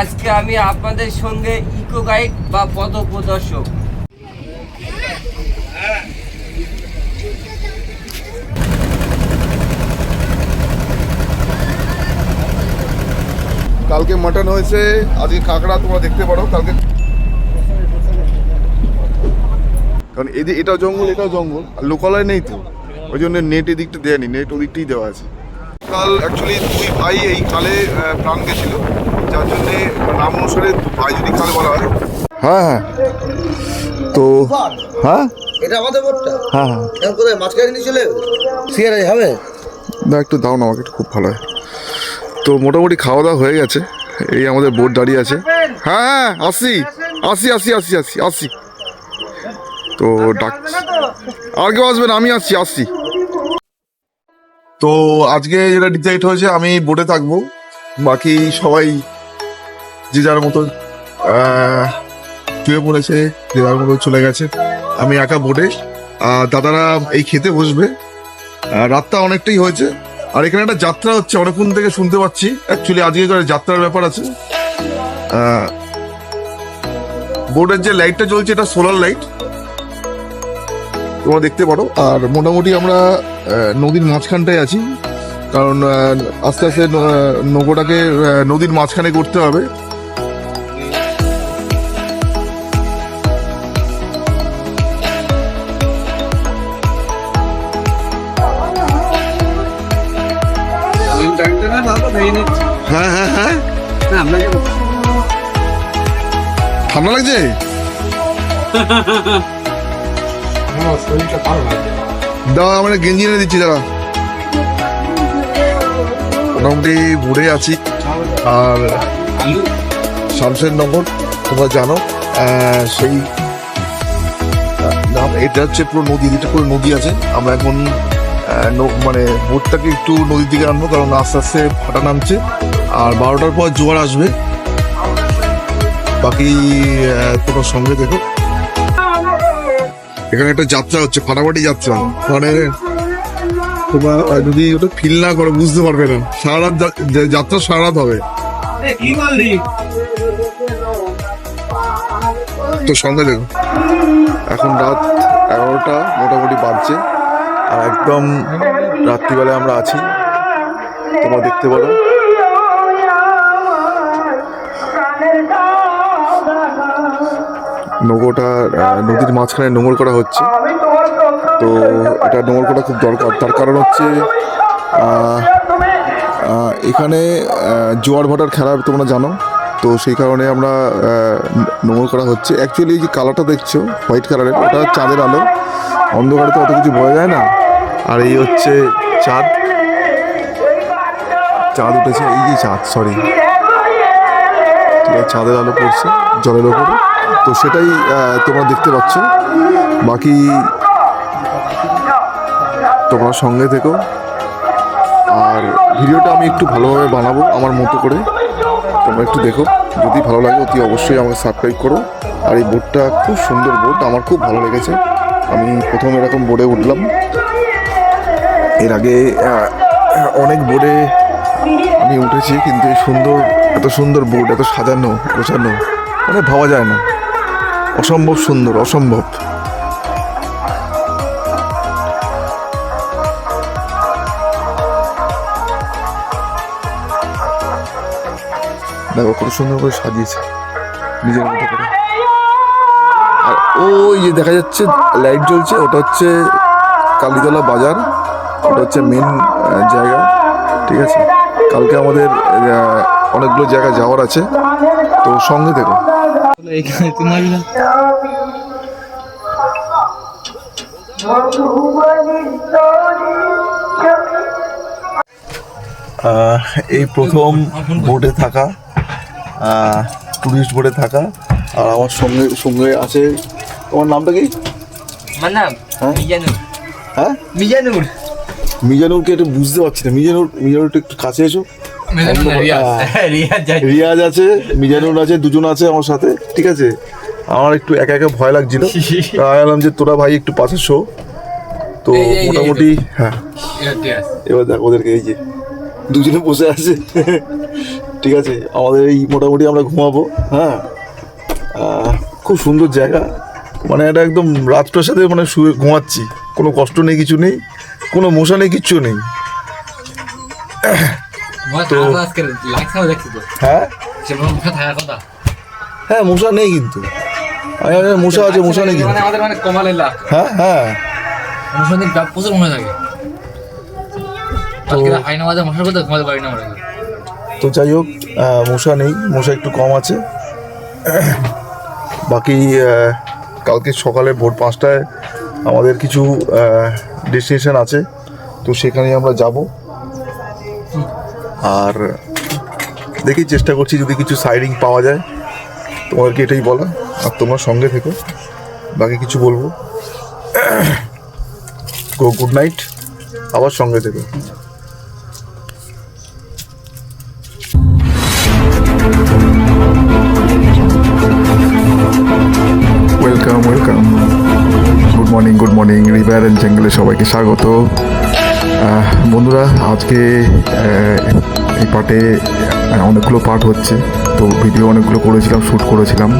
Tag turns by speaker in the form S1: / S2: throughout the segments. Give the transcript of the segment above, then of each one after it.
S1: আজকে আমি আপনাদের সঙ্গে ইকো গাইড বা পথ প্রদর্শক
S2: কালকে মাটন হয়েছে, আজকে কাঁকড়া তোমরা দেখতে পারো, কালকে কারণ এদিকে এটা জঙ্গল, এটাও জঙ্গল, আর লোকালয় নেই তো। ওই জন্য নেট এদিকটা দেয়নি নেট ওদিকটাই দেওয়া আছে। কাল অ্যাকচুয়ালি দুই ভাই এই কালে প্রাণ গেছিল। যার জন্যে নাম অনুসারে যদি কালে বলা হয়। হ্যাঁ হ্যাঁ। তো হ্যাঁ?
S3: এটা আমাদের বোটটা
S2: হ্যাঁ হ্যাঁ।
S3: এখন কোথায় মাঝখানে নিয়ে চলে সিয়ারে হবে?
S2: না একটু দাও না আমাকে খুব ভালো হয়। তো মোটামুটি খাওয়া দাওয়া হয়ে গেছে। এই আমাদের বোট দাঁড়িয়ে আছে। হ্যাঁ হ্যাঁ আসি। আসি আসি আসি আসি আসি। তো ডাক আর কেউ আসবেন আমি আসছি আসছি। তো আজকে যেটা ডিসাইড হয়েছে আমি বোটে থাকব। বাকি সবাই যে যার মতো আহ, শুয়ে পড়েছে যে যার মতো চলে গেছে। আমি একা বোটে দাদারা এই খেতে বসবে। রাতটা অনেকটাই হয়েছে। আর এখানে একটা যাত্রা হচ্ছে অনেকক্ষণ থেকে শুনতে পাচ্ছি। অ্যাকচুয়ালি আজকে করে যাত্রার ব্যাপার আছে। বোর্ডের যে লাইটটা জ্বলছে এটা সোলার লাইট তোমরা দেখতে পারো। আর মোটামুটি আমরা নদীর মাঝখানটায় আছি। কারণ আস্তে আস্তে নৌকোটাকে নদীর মাঝখানে করতে হবে। ঠান্ডা লাগছে? দাও আমরা গেঞ্জি এনে দিচ্ছি দাদা মোটামুটি ঘুরে আছি। আর শামশের নগর তোমরা জানো সেই এটা হচ্ছে পুরো নদী এটা পুরো নদী আছে। আমরা এখন মানে বোটটাকে একটু নদীর দিকে আনব কারণ আস্তে আস্তে ফাটা নামছে। আর বারোটার পর জোয়ার আসবে। বাকি তোমার সঙ্গে দেখো। এখানে একটা যাত্রা হচ্ছে ফাটাফাটি যাত্রা। মানে তোমার যদি ওটা ফিল না করো বুঝতে পারবে না। সারা রাত যাত্রা সারা রাত হবে তো সঙ্গে দেখো। এখন রাত এগারোটা মোটামুটি বাজছে। আর একদম রাত্রিবেলায় আমরা আছি। তোমরা দেখতে পারো। নৌকোটা নদীর মাঝখানে নোংর করা হচ্ছে। তো এটা নোংর করা খুব দরকার। তার কারণ হচ্ছে এখানে জোয়ার ভাটার খেলা তোমরা জানো। তো সেই কারণে আমরা নোংর করা হচ্ছে। অ্যাকচুয়ালি যে কালারটা দেখছ, হোয়াইট কালারের, ওটা চাঁদের আলো। অন্ধকারে তো অত কিছু বোঝা যায় না। আর এই হচ্ছে চাঁদ। চাঁদ উঠেছে, এই যে চাঁদ সরি চাঁদের আলো পড়ছে জলের ওপরে। তো সেটাই তোমরা দেখতে পাচ্ছ। বাকি তোমরা সঙ্গে থেকো। আর ভিডিওটা আমি একটু ভালোভাবে বানাবো আমার মতো করে। তোমরা একটু দেখো, যদি ভালো লাগে অতি অবশ্যই আমাকে সাবস্ক্রাইব করো। আর এই বোটটা খুব সুন্দর বোট, আমার খুব ভালো লেগেছে। আমি প্রথম এরকম বোর্ডে উঠলাম। এর আগে অনেক বোর্ডে আমি উঠেছি, কিন্তু এই সুন্দর, এত সুন্দর বোর্ড এত সাজানো, গোছানো মানে ভাবা যায় না। অসম্ভব সুন্দর, অসম্ভব। দেখো কত সুন্দর করে সাজিয়েছে। নিজের মতো করে। আর ওই যে দেখা যাচ্ছে লাইট জ্বলছে, ওটা হচ্ছে কালীতলা বাজার, ওটা হচ্ছে মেন জায়গা, ঠিক আছে? কালকে আমাদের অনেকগুলো জায়গা যাওয়ার আছে। তো সঙ্গে থেকো। আহ, এই প্রথম বোটে থাকা টুরিস্ট বোটে থাকা আর আমার সঙ্গে সঙ্গে আছে তোমার নামটা কি?
S1: আমার নাম
S2: হ্যাঁ?
S1: মিজানুর।
S2: হ্যাঁ?
S1: মিজানুর।
S2: মিজানুরকে একটু বুঝতে পারছি না। মিজানুর মিজানুরটা একটু কাছে এসো। রিয়াজ। আছে মিজানুর আছে দুজন আছে আমার সাথে ঠিক আছে? আমার একটু একা একা ভয় লাগছিল। বললাম যে তোরা ভাই একটু পাশে শো। তো মোটামুটি হ্যাঁ। এবার দেখ ওদেরকে এই যে দুজনে বসে আছে। ঠিক আছে আমাদের এই মোটামুটি আমরা ঘুমাবো হ্যাঁ? খুব সুন্দর জায়গা। মানে এটা একদম রাজপ্রাসাদে মানে শুয়ে ঘুমাচ্ছি। কোনো কষ্ট নেই কিছু নেই কোনো মশা নেই কিচ্ছু নেই।
S4: তো
S2: হ্যাঁ হ্যাঁ মশা নেই কিন্তু। মশা আছে মশা নেই কিন্তু হ্যাঁ হ্যাঁ
S4: প্রচুর মনে থাকে।
S2: তো যাই হোক মশা নেই মশা একটু কম আছে। বাকি কালকে সকালে ভোর পাঁচটায় আমাদের কিছু ডেস্টিনেশন আছে। তো সেখানে আমরা যাব। আর দেখি চেষ্টা করছি যদি কিছু সাইডিং পাওয়া যায়। তোমাদেরকে এটাই বলা আর তোমরা সঙ্গে থেকো। বাকি কিছু বলব। গো গুড নাইট আবার সঙ্গে থেকো। Welcome welcome good morning good morning river and জঙ্গলে সবাইকে স্বাগত। বন্ধুরা আজকে এই পার্টে অনেকগুলো পার্ট হচ্ছে। তো ভিডিও অনেকগুলো করেছিলাম শ্যুট করেছিলাম।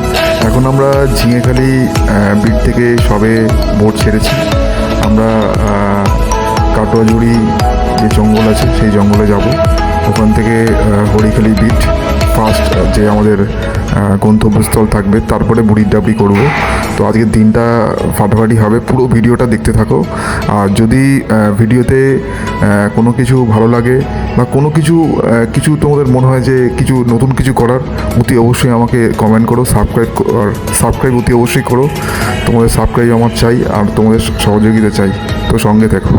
S2: এখন আমরা ঝিঙেখালি বিট থেকে সবে বোট ছেড়েছি। আমরা আহ, কাটোয়াজুড়ি যে জঙ্গল আছে সেই জঙ্গলে যাব। ওখান থেকে হরিখালি বিট ফার্স্ট যে আমাদের গন্তব্যস্থল থাকবে, তারপরে বুড়ির ডাবড়ি করব। তো আজকের দিনটা ফাটাফাটি হবে, পুরো ভিডিওটা দেখতে থাকো। আর যদি ভিডিওতে কোনো কিছু ভালো লাগে বা কোনো কিছু কিছু তোমাদের মনে হয় যে কিছু নতুন কিছু করার, অতি অবশ্যই আমাকে কমেন্ট করো সাবস্ক্রাইব আর সাবস্ক্রাইব অতি অবশ্যই করো। তোমাদের সাবস্ক্রাইব আমার চাই, আর তোমাদের সহযোগিতা চাই। তো সঙ্গে দেখো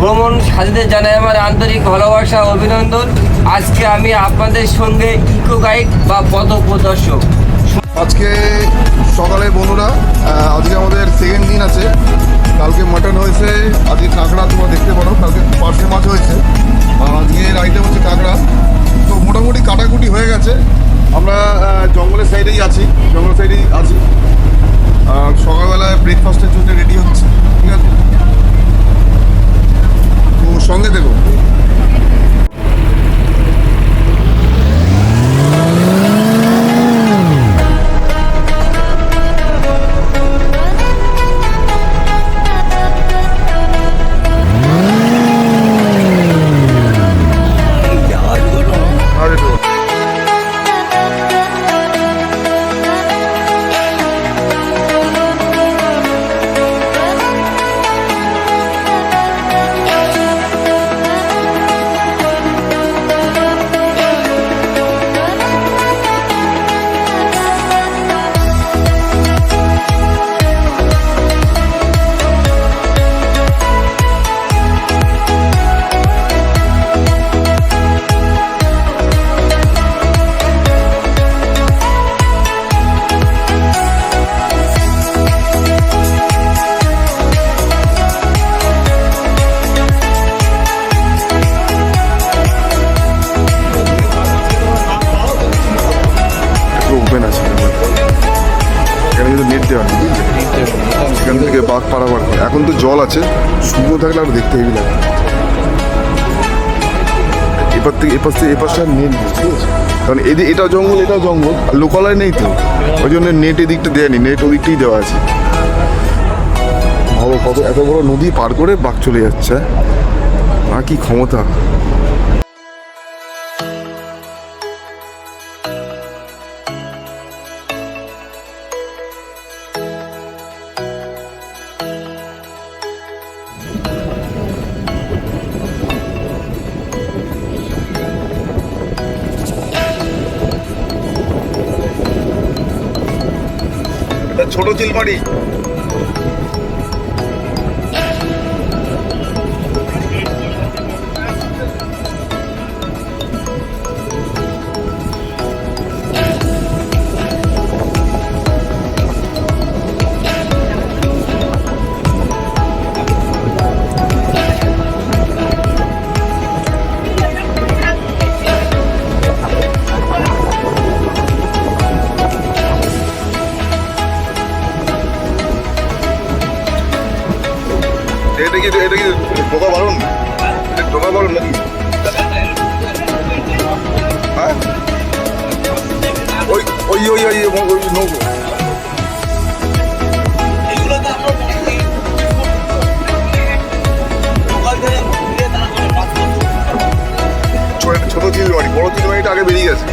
S1: ভ্রমণ সাথীদের জানাই আমার আন্তরিক ভালোবাসা অভিনন্দন। আজকে আমি আপনাদের সঙ্গে ইকো গাইড বা পদ প্রদর্শক।
S2: আজকে সকালে বন্ধুরা এখন তো জল আছে, শুকনো থাকলে আর দেখতে হেবি লাগে। এপার থেকে এপাশ থেকে এপাশটা নেট নেই, ঠিক আছে? কারণ এদিকে এটা জঙ্গল এটা জঙ্গল, আর লোকালয় নেই তো। ওই জন্য নেট এদিকটা দেয়নি নেট ওদিকটাই দেওয়া আছে। ভালো কত, এত বড় নদী পার করে বাঘ চলে যাচ্ছে আর কি ক্ষমতা? ছোট ঢোকা বারণ ঢোকা বারণ নাকি? হ্যাঁ? ওই ওই ওই ওই, ওই- নৌকো। ছোট চিলমারি বড় চিলমারিটা আগে বেরিয়ে গেছে।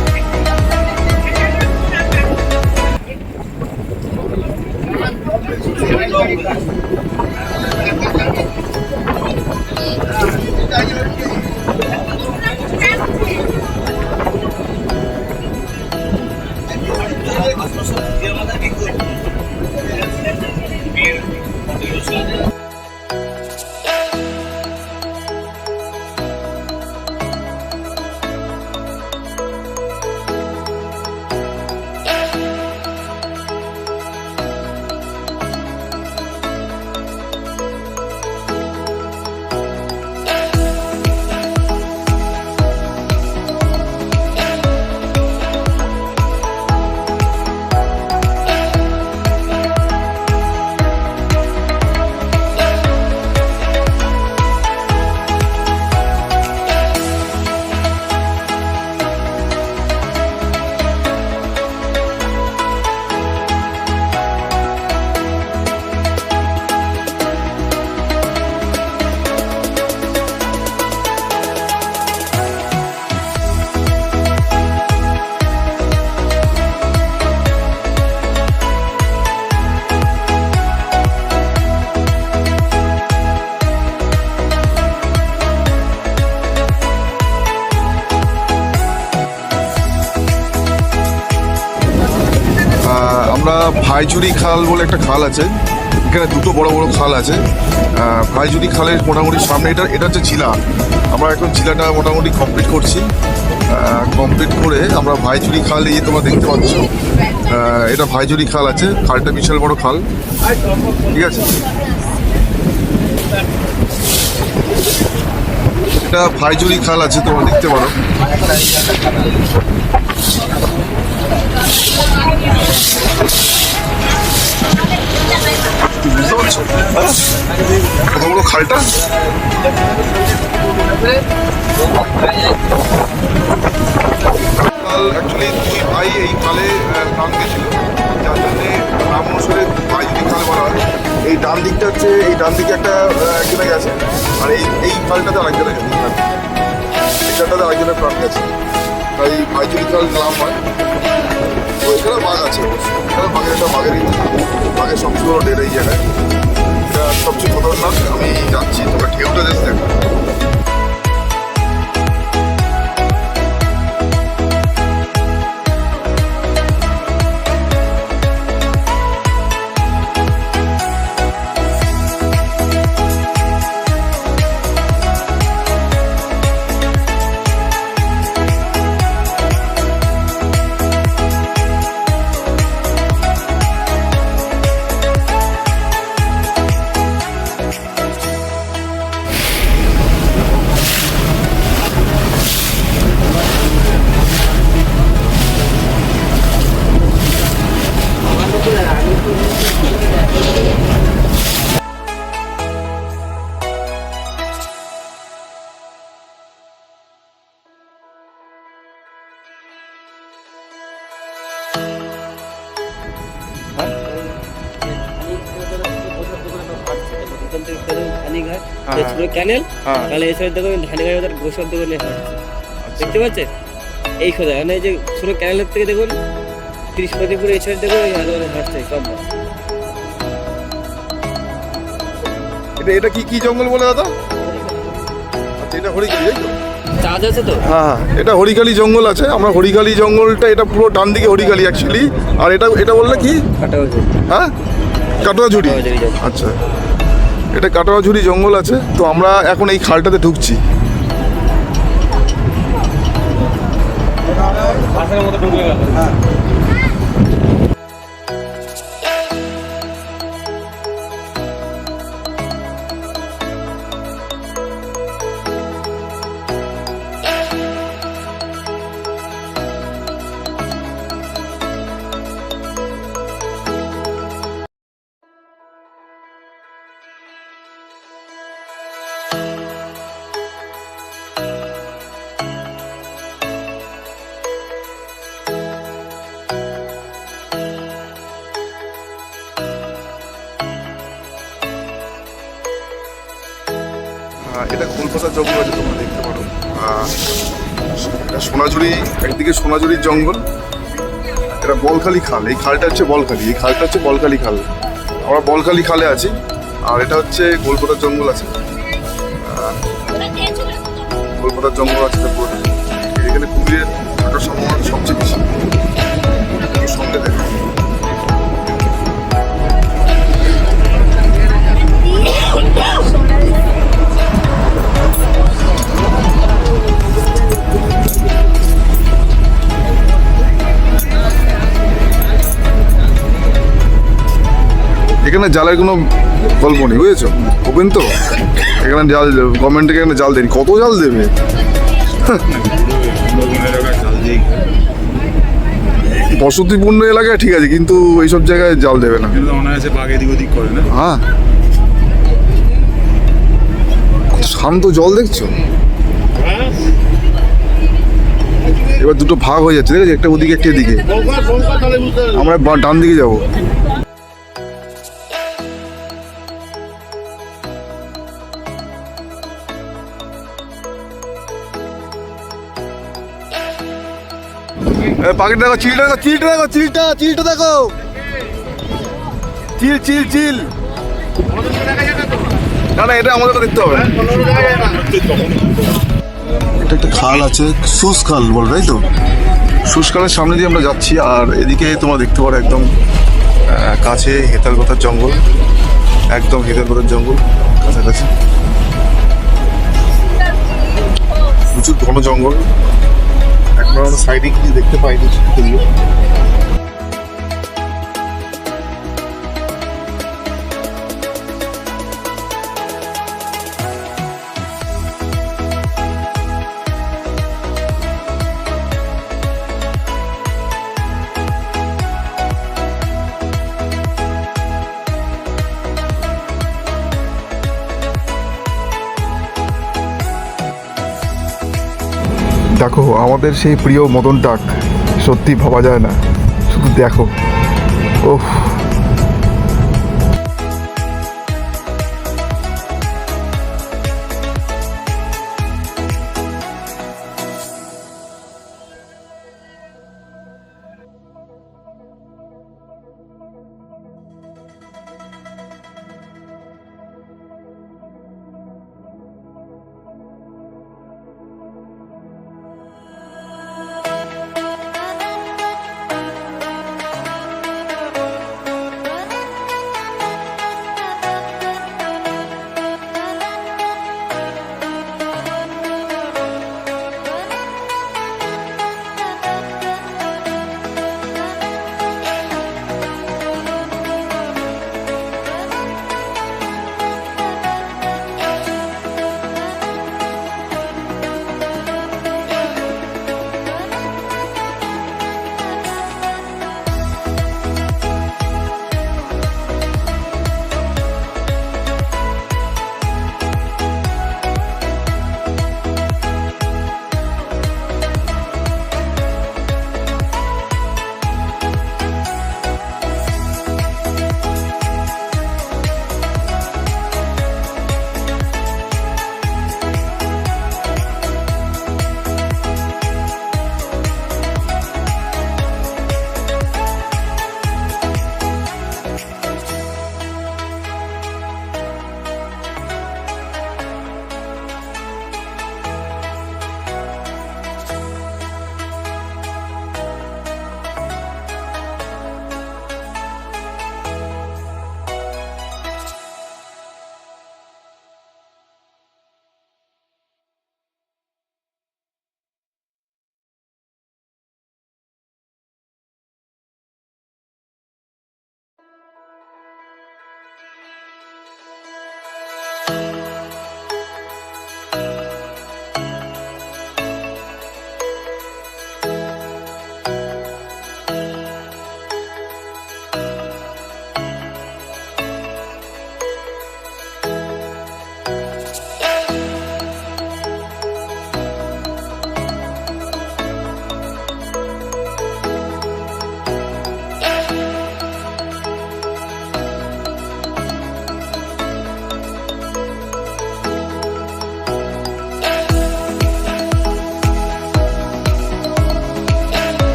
S2: ভাইচুরি খাল বলে একটা খাল আছে। এখানে দুটো বড় বড় খাল আছে। ভাইচুরি খালের মোটামুটি সামনে এটা এটা হচ্ছে চিলা আমরা এখন চিলাটা মোটামুটি কমপ্লিট করছি। কমপ্লিট করে আমরা ভাইচুরি খাল এই তোমরা দেখতে পাচ্ছ এটা ভাইচুরি খাল আছে। খালটা বিশাল বড় খাল। ঠিক আছে? এটা ভাইচুরি খাল আছে, তোমরা দেখতে পারো। বুঝতে বড় খালটা কাল অ্যাকচুয়ালি ভাই এই খালে নাম গেছিল যার জন্যে নাম অনুসারে ভাই যদি খাল বলা হয়। এই ডান দিকটা হচ্ছে, এই ডান দিকে একটা একজনে গেছে আর এই এই খালটাতে আরেকজনে গেছে এই খালটাতে আরেকজনের প্রাণ গেছে তাই ভাইজুরি চাল নাম হয়। তো এখানে বাঘ আছে। এখানে বাঘের একটা বাঘের বাঘের বড় ডেট এই জায়গায়। এটা সবচেয়ে খতরনাক আমি যাচ্ছি তোমরা ঢেউটা
S1: ক্যানেল
S2: হ্যাঁ।
S1: তাহলে এই সাইড দেখো ধানি গাড়ি ওদের গোসব দেখতে পাচ্ছেন? এই মানে যে ছোট ক্যানেলের থেকে দেখুন তিরিশ এই সাইড দেখুন হাঁটছে কম
S2: এটা এটা কি কি জঙ্গল বলে দাদা? আচ্ছা এটা হরিকালি তাই তো।
S1: চার্জ আছে তো?
S2: হ্যাঁ এটা হরিকালি জঙ্গল আছে। আমরা হরিকালি জঙ্গলটা এটা পুরো ডান দিকে হরিকালি অ্যাকচুয়ালি আর এটা এটা বললে কি? হ্যাঁ? কাটোয়াঝুড়ি
S1: জঙ্গল।
S2: আচ্ছা। এটা কাটোয়াঝুরি জঙ্গল আছে তো আমরা এখন এই খালটাতে ঢুকছি। হ্যাঁ এটা কলকাতার জঙ্গল আছে তোমরা দেখতে পারো? এটা সোনাঝুরি, একদিকে সোনাঝুরির জঙ্গল, এটা বলখালি খাল। এই খালটা হচ্ছে বলখালি, এই খালটা হচ্ছে বলখালি খাল। আমরা বলখালি খালে আছি, আর এটা হচ্ছে কলকাতার জঙ্গল আছে। কলকাতার জঙ্গল আছে পুরোটা। এখানে কুমিরের একটা সম্ভাবনা এখানে জালের কোনো গল্প নেই বুঝেছ? ওপেন তো? এখানে জাল গভর্নমেন্ট থেকে এখানে জাল দেয়নি। কত জাল দেবে? বসতিপূর্ণ এলাকায় ঠিক আছে কিন্তু এইসব জায়গায় জাল দেবে না। হ্যাঁ। শান্ত জল দেখছ? এবার দুটো ভাগ হয়ে যাচ্ছে ঠিক আছে? একটা ওদিকে একটা এদিকে। আমরা ডান দিকে যাব। পাখিটা দেখো, চিলটা দেখো চিলটা দেখো, চিলটা চিলটা দেখো। চিল চিল চিল। না না, এটা আমাদের দেখতে হবে। এটা একটা খাল আছে, সুস খাল বল, তাই তো? সুস খালের সামনে দিয়ে আমরা যাচ্ছি, আর এদিকে তোমরা দেখতে পারো একদম কাছে হেতালপাতার জঙ্গল। একদম হেতালপাতার জঙ্গল, কাছাকাছি। প্রচুর ঘন জঙ্গল। এখন আমরা সাইডে কিছু দেখতে পাইনি আমাদের সেই প্রিয় মদন ডাক সত্যি ভাবা যায় না। শুধু দেখো। ওহ